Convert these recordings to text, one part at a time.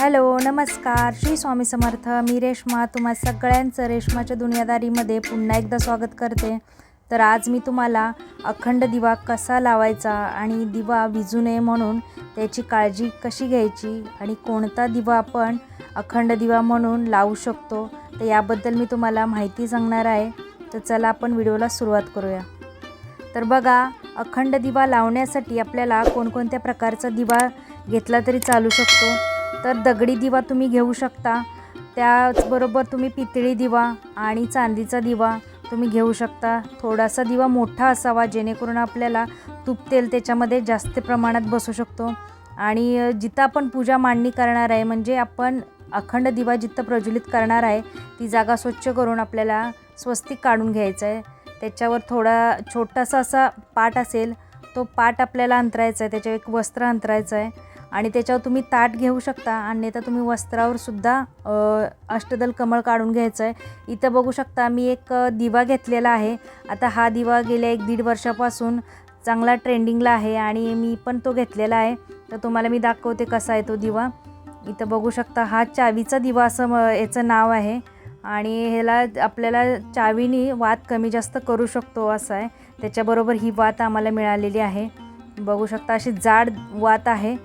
Hello नमस्कार. श्री स्वामी समर्थ. मी रेश्मा. तुम्हा सगळ्यांचं रेश्माच्या दुनियादारीमध्ये पुन्हा एकदा स्वागत करते. तर आज मी तुम्हाला अखंड दिवा कसा लावायचा आणि दिवा विजू नये म्हणून त्याची काळजी कशी घ्यायची आणि कोणता दिवा आपण अखंड दिवा म्हणून लावू शकतो तर याबद्दल मी तुम्हाला माहिती सांगणार आहे. तर चला आपण व्हिडिओला सुरुवात करूया. तर बघा अखंड दिवा लावण्यासाठी आपल्याला कोणकोणत्या प्रकारचा दिवा घेतला तरी चालू शकतो? तर दगडी दिवा तुम्ही घेऊ शकता. त्याचबरोबर तुम्ही पितळी दिवा आणि चांदीचा दिवा तुम्ही घेऊ शकता. थोडासा दिवा मोठा असावा जेणेकरून आपल्याला तूप तेल त्याच्यामध्ये जास्त प्रमाणात बसू शकतो. आणि जिथं आपण पूजा मांडणी करणार आहे म्हणजे आपण अखंड दिवा जिथं प्रज्वलित करणार आहे ती जागा स्वच्छ करून आपल्याला स्वस्तिक काढून घ्यायचं आहे. त्याच्यावर थोडा छोटासा असा पाट असेल तो पाट आपल्याला अंतरायचा आहे. त्याच्यावर एक वस्त्र अंतरायचं आहे. आणि त्याच्यावर तुम्ही ताट घेऊ शकता आणि तर तुम्ही वस्त्रावर सुद्धा अष्टदल कमळ काढून घ्यायचं आहे इथं बघू शकता मी एक दिवा घेतलेला आहे. आता हा दिवा गेल्या एक दीड वर्षापासून चांगला ट्रेंडिंगला आहे आणि मी पण तो घेतलेला आहे. तर तुम्हाला मी दाखवते कसा आहे तो दिवा. इथं बघू शकता हा चावीचा दिवा असं म याचं नाव आहे. आणि ह्याला आपल्याला चावीनी वात कमी जास्त करू शकतो असं आहे. त्याच्याबरोबर ही वात आम्हाला मिळालेली आहे. बघू शकता अशी जाड वात आहे.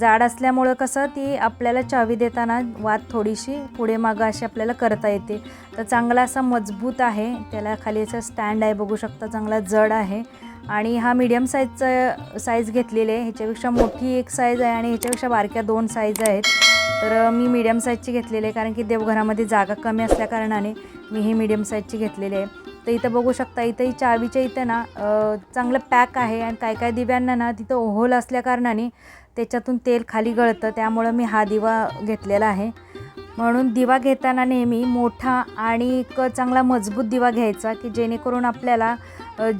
जाड असल्यामुळं कसं ती आपल्याला चावी देताना वात थोडीशी पुढे मागं अशी आपल्याला करता येते. तर चांगला असा मजबूत आहे. त्याला खाली असं स्टँड आहे बघू शकता. चांगला जड आहे. आणि हा मीडियम साईजचा साईज घेतलेली आहे. ह्याच्यापेक्षा मोठी एक साईज आहे आणि ह्याच्यापेक्षा बारक्या दोन साईज आहेत. तर मी मीडियम साईजची घेतलेली आहे. कारण की देवघरामध्ये जागा कमी असल्याकारणाने मी ही मीडियम साईजची घेतलेली आहे. तर इथं बघू शकता इथंही चावीच्या इथं ना चांगलं पॅक आहे आणि काय काय दिव्यांना ना तिथं ओहोल असल्याकारणाने त्याच्यातून तेल खाली गळतं. त्यामुळं मी हा दिवा घेतलेला आहे. म्हणून दिवा घेताना नेहमी मोठा आणि एक चांगला मजबूत दिवा घ्यायचा की जेणेकरून आपल्याला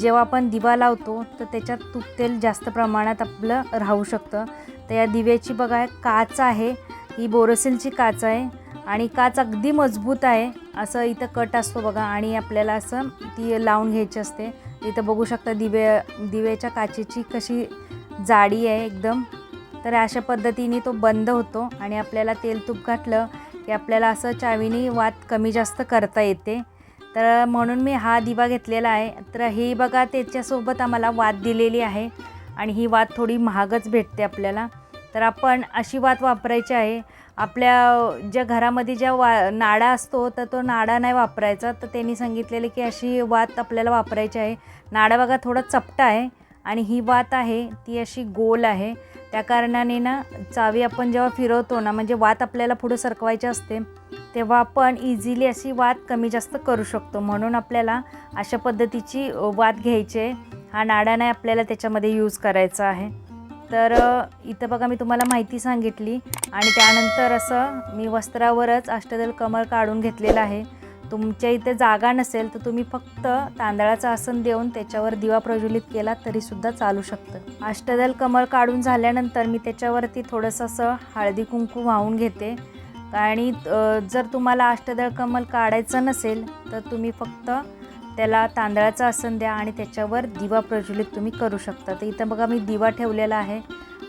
जेव्हा आपण दिवा लावतो तर त्याच्यात तूप तेल जास्त प्रमाणात आपलं राहू शकतं. तर या दिव्याची बघा काच आहे. ही बोरोसिलची काच आहे. आणि काच अगदी मजबूत आहे. असं इथं कट असतो बघा आणि आपल्याला असं ती लावून घ्यायची असते. इथं बघू शकता दिवे दिव्याच्या काचेची कशी जाडी आहे एकदम. तर अशा पद्धतीने तो बंद होतो आणि आपल्याला तेल तूप घातलं की आपल्याला असं चावीने वात कमी जास्त करता येते. तर म्हणून मी हा दिवा घेतलेला आहे. तर ही बघा त्याच्यासोबत आम्हाला वात दिलेली आहे आणि ही वात थोडी महागच भेटते आपल्याला. तर आपण अशी वात वापरायची आहे. आपल्या ज्या घरामध्ये ज्या वा नाडा असतो तर तो नाडा नाही वापरायचा. तर त्यांनी सांगितलेले की अशी वात आपल्याला वापरायची आहे. नाडा बघा थोडा चपटा आहे आणि ही वात आहे ती अशी गोल आहे. त्या कारणाने ना चावी आपण जेव्हा फिरवतो ना म्हणजे वात आपल्याला पुढं सरकवायची असते तेव्हा आपण इझिली अशी वात कमी जास्त करू शकतो. म्हणून आपल्याला अशा पद्धतीची वात घ्यायची आहे. हा नाडा नाही आपल्याला त्याच्यामध्ये यूज करायचा आहे. तर इथं बघा मी तुम्हाला माहिती सांगितली आणि त्यानंतर असं मी वस्त्रावरच अष्टदल कमळ काढून घेतलेलं आहे. तुमच्या इथे जागा नसेल तर तुम्ही फक्त तांदळाचं आसन देऊन त्याच्यावर दिवा प्रज्वलित केला तरीसुद्धा चालू शकतं. अष्टदल कमळ काढून झाल्यानंतर मी त्याच्यावरती थोडंसं असं हळदी कुंकू वाहून घेते. आणि जर तुम्हाला अष्टदळ कमल काढायचं नसेल तर तुम्ही फक्त त्याला तांदळाचं आसन द्या आणि त्याच्यावर दिवा प्रज्वलित तुम्ही करू शकता. तर इथं बघा मी दिवा ठेवलेला आहे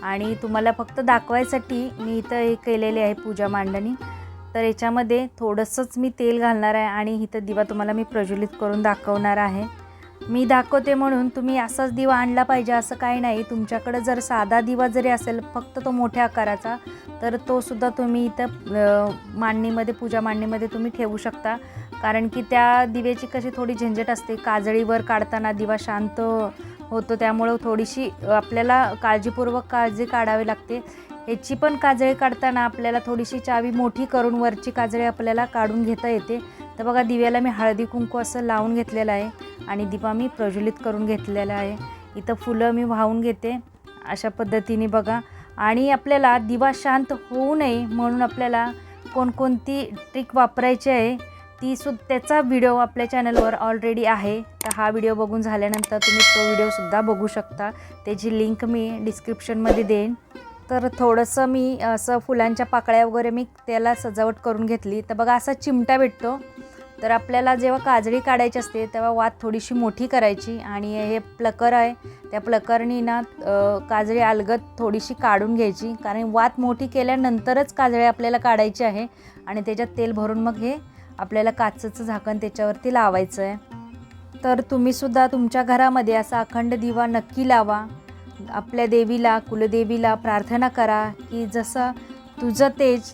आणि तुम्हाला फक्त दाखवायसाठी मी इथं हे केलेली आहे पूजा मांडणी. तर याच्यामध्ये थोडंसंच मी तेल घालणार आहे आणि इथं दिवा तुम्हाला मी प्रज्वलित करून दाखवणार आहे. मी दाखवते म्हणून तुम्ही असाच दिवा आणला पाहिजे असं काही नाही. तुमच्याकडं जर साधा दिवा जरी असेल फक्त तो मोठ्या आकाराचा तर तो सुद्धा तुम्ही इथं मांडणीमध्ये पूजा मांडणीमध्ये तुम्ही ठेवू शकता. कारण की त्या दिव्याची कशी थोडी झंझट असते. काजळीवर काढताना दिवा शांत होतो त्यामुळं थोडीशी आपल्याला काळजीपूर्वक काळजी काढावी लागते. ह्याची पण काजळी काढताना आपल्याला थोडीशी चावी मोठी करून वरची काजळी आपल्याला काढून घेता येते. तर बघा दिव्याला मी हळदी कुंकू असं लावून घेतलेलं आहे. आणि दिवा मी प्रज्वलित करून घेतलेला आहे. इथं फुलं मी वाहून घेते. अशा पद्धतीने बघा. आणि आपल्याला दिवा शांत होऊ नये म्हणून आपल्याला कोणकोणती ट्रिक वापरायची आहे ती सु त्याचा व्हिडिओ आपल्या चॅनलवर ऑलरेडी आहे. तर हा व्हिडिओ बघून झाल्यानंतर तुम्ही तो व्हिडिओसुद्धा बघू शकता. त्याची लिंक मी डिस्क्रिप्शनमध्ये देईन. तर थोडंसं मी असं फुलांच्या पाकळ्या वगैरे मी त्याला सजावट करून घेतली. तर बघा असा चिमटा भेटतो. तर आपल्याला जेव्हा काजळी काढायची असते तेव्हा वात थोडीशी मोठी करायची आणि हे प्लकर आहे त्या प्लकरनी ना काजळी अलगत थोडीशी काढून घ्यायची. कारण वात मोठी केल्यानंतरच काजळी आपल्याला काढायची आहे आणि त्याच्यात तेल भरून मग हे आपल्याला काचेचं झाकण त्याच्यावरती लावायचं आहे तर तुम्हीसुद्धा तुमच्या घरामध्ये असा अखंड दिवा नक्की लावा. आपल्या देवीला कुलदेवीला प्रार्थना करा की जसं तुझं तेज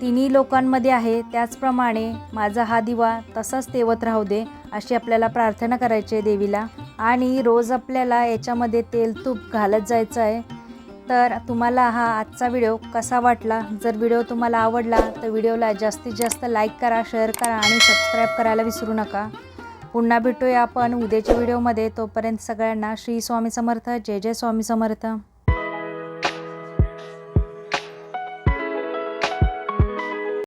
तिन्ही लोकांमध्ये आहे. त्याचप्रमाणे माझा हा दिवा तसाच तेवत राहू दे अशी आपल्याला प्रार्थना करायची आहे देवीला. आणि रोज आपल्याला याच्यामध्ये तेल तूप घालत जायचं आहे. तर तुम्हाला हा आजचा व्हिडिओ कसा वाटला? जर व्हिडिओ तुम्हाला आवडला तर व्हिडिओला जास्तीत जास्त लाईक करा शेअर करा आणि सबस्क्राईब करायला विसरू नका. पुन्हा भेटूया आपण उद्याच्या व्हिडिओमध्ये. तोपर्यंत सगळ्यांना श्री स्वामी समर्थ. जय जय स्वामी समर्थ.